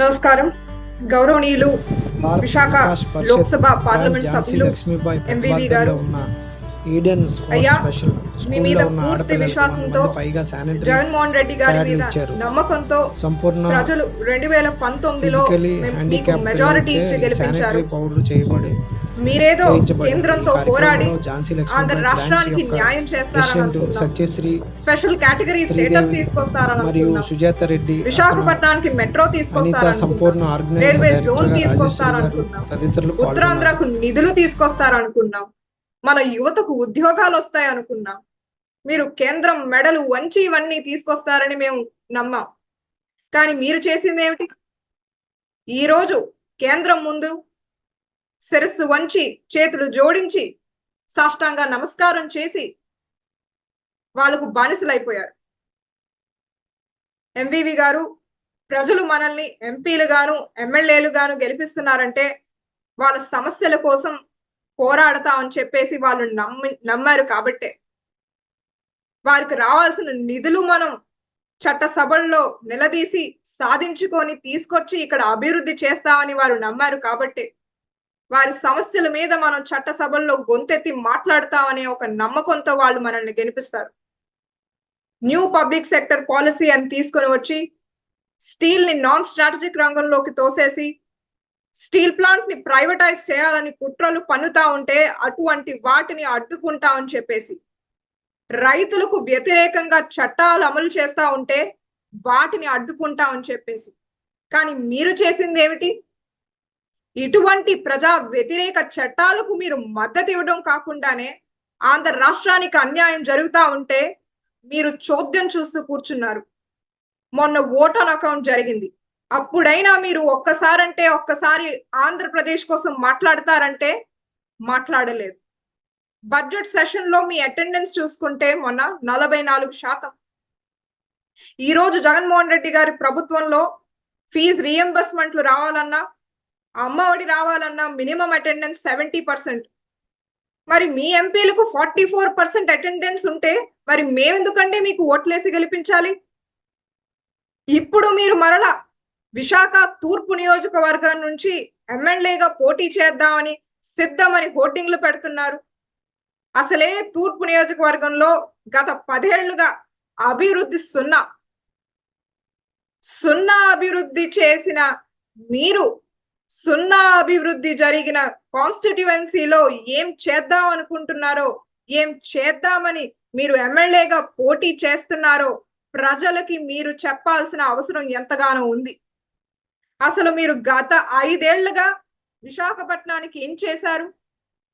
నమస్కారం. గౌరవనీయులు విశాఖ లోక్సభ పార్లమెంట్ సభ్యులు ఎంవివి గారు. ఈడెన్ స్పెషల్ మీ మీద పూర్తి విశ్వాసంతో జగన్మోహన్ రెడ్డి గారి మీద. నమ్మకంతో సంపూర్ణ ప్రజలు రెండు వేల పంతొమ్మిదిలో మెజారిటీ ఇచ్చి గెలిపించారు. చేయబడి మీరేదో. కేంద్రంతో పోరాడి ఆంధ్ర రాష్ట్రానికి న్యాయం చేస్తారని స్పెషల్ కేటగిరీ స్టేటస్ తీసుకొస్తారని సుజాత రెడ్డి విశాఖపట్నానికి మెట్రో తీసుకొస్తారని సంపూర్ణ. రైల్వే జోన్ తీసుకొస్తారనుకున్నాం. పాల్గొన్నారు ఉత్తరాంధ్రకు నిధులు తీసుకొస్తారనుకున్నాం మన యువతకు ఉద్యోగాలు వస్తాయి అనుకున్నాం మీరు కేంద్రం మెడలు వంచి ఇవన్నీ తీసుకొస్తారని మేము నమ్మాం కానీ మీరు చేసింది ఏమిటి ఈరోజు కేంద్రం ముందు శిరస్సు వంచి చేతులు జోడించి సాష్టాంగ నమస్కారం చేసి వాళ్ళకు బానిసలైపోయారు. ఎంవివి గారు ప్రజలు మనల్ని ఎంపీలు గాను గెలిపిస్తున్నారంటే వాళ్ళ సమస్యల కోసం పోరాడతామని చెప్పేసి వాళ్ళు నమ్మి నమ్మారు కాబట్టే. వారికి రావాల్సిన నిధులు మనం చట్టసభల్లో నిలదీసి సాధించుకొని తీసుకొచ్చి ఇక్కడ అభివృద్ధి చేస్తామని వారు నమ్మారు కాబట్టి. వారి సమస్యల మీద మనం చట్టసభల్లో గొంతెత్తి మాట్లాడతామనే ఒక నమ్మకంతో వాళ్ళు మనల్ని గెలిపిస్తారు. న్యూ పబ్లిక్ సెక్టర్ పాలసీ అని తీసుకొని వచ్చి స్టీల్ని నాన్ స్ట్రాటజిక్ రంగంలోకి తోసేసి స్టీల్ ప్లాంట్ని ప్రైవేటైజ్ చేయాలని కుట్రలు పన్నుతా ఉంటే అటువంటి వాటిని అడ్డుకుంటామని చెప్పేసి రైతులకు వ్యతిరేకంగా చట్టాలు అమలు చేస్తా ఉంటే వాటిని అడ్డుకుంటామని చెప్పేసి. కానీ మీరు చేసింది ఏమిటి? ఇటువంటి ప్రజా వ్యతిరేక చట్టాలకు మీరు మద్దతు ఇవ్వడం కాకుండానే ఆంధ్ర రాష్ట్రానికి అన్యాయం జరుగుతా ఉంటే మీరు చోద్యం చూస్తూ కూర్చున్నారు. మొన్న ఓటాన్ అకౌంట్ జరిగింది. అప్పుడైనా మీరు ఒక్కసారంటే ఒక్కసారి ఆంధ్రప్రదేశ్ కోసం మాట్లాడతారంటే మాట్లాడలేదు. బడ్జెట్ సెషన్లో మీ అటెండెన్స్ చూసుకుంటే మొన్న నలభై నాలుగు శాతం. ఈ రోజు జగన్మోహన్ రెడ్డి గారి ప్రభుత్వంలో ఫీజు రీఎంబర్స్మెంట్లు రావాలన్నా అమ్మ ఒడి రావాలన్నా మినిమం అటెండెన్స్ సెవెంటీ పర్సెంట్. మరి మీ ఎంపీలకు ఫార్టీ ఫోర్ పర్సెంట్ అటెండెన్స్ ఉంటే మరి మేమెందుకంటే మీకు ఓట్లేసి గెలిపించాలి? ఇప్పుడు మీరు మరలా విశాఖ తూర్పు నియోజకవర్గం నుంచి ఎమ్మెల్యేగా పోటీ చేద్దామని సిద్ధమని హోర్డింగ్లు పెడుతున్నారు. అసలే తూర్పు నియోజకవర్గంలో గత పదేళ్ళుగా అభివృద్ధి సున్నా. సున్నా అభివృద్ధి చేసిన మీరు సున్నా అభివృద్ధి జరిగిన కాన్స్టిట్యువెన్సీలో ఏం చేద్దాం అనుకుంటున్నారో ఏం చేద్దామని మీరు ఎమ్మెల్యేగా పోటీ చేస్తున్నారో ప్రజలకి మీరు చెప్పాల్సిన అవసరం ఎంతగానో ఉంది. అసలు మీరు గత ఐదేళ్ళుగా విశాఖపట్నానికి ఏం చేశారు?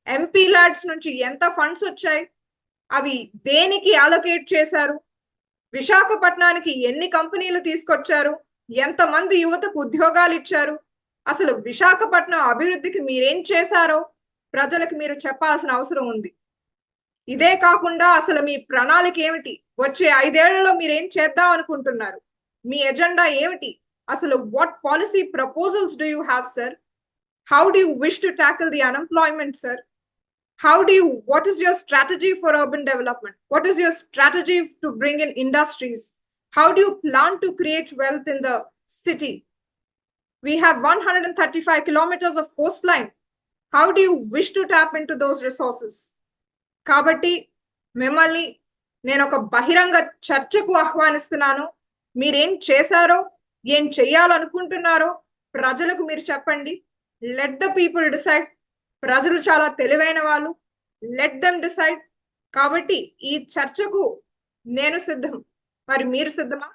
ఎంపీ ల్యాడ్స్ నుంచి ఎంత ఫండ్స్ వచ్చాయి? అవి దేనికి అలొకేట్ చేశారు? విశాఖపట్నానికి ఎన్ని కంపెనీలు తీసుకొచ్చారు? ఎంతమంది యువతకు ఉద్యోగాలు ఇచ్చారు? అసలు విశాఖపట్నం అభివృద్ధికి మీరేం చేశారో ప్రజలకు మీరు చెప్పాల్సిన అవసరం ఉంది. ఇదే కాకుండా అసలు మీ ప్రణాళిక ఏమిటి? వచ్చే ఐదేళ్ళలో మీరేం చేద్దాం అనుకుంటున్నారు? మీ ఎజెండా ఏమిటి? అసలు what policy proposals do you have sir how do you wish to tackle the unemployment sir how do you what is your strategy for urban development what is your strategy to bring in industries how do you plan to create wealth in the city we have 135 kilometers of coastline. How do you wish to tap into those resources? కాబట్టి మిమ్మల్ని నేను ఒక బహిరంగ చర్చకు ఆహ్వానిస్తున్నాను. మీరేం చేశారో ఏం చెయ్యాలనుకుంటున్నారో ప్రజలకు మీరు చెప్పండి. లెట్ ద పీపుల్ డిసైడ్ ప్రజలు చాలా తెలివైన వాళ్ళు. లెట్ దెమ్ డిసైడ్ కాబట్టి ఈ చర్చకు నేను సిద్ధం. మరి మీరు సిద్ధమా?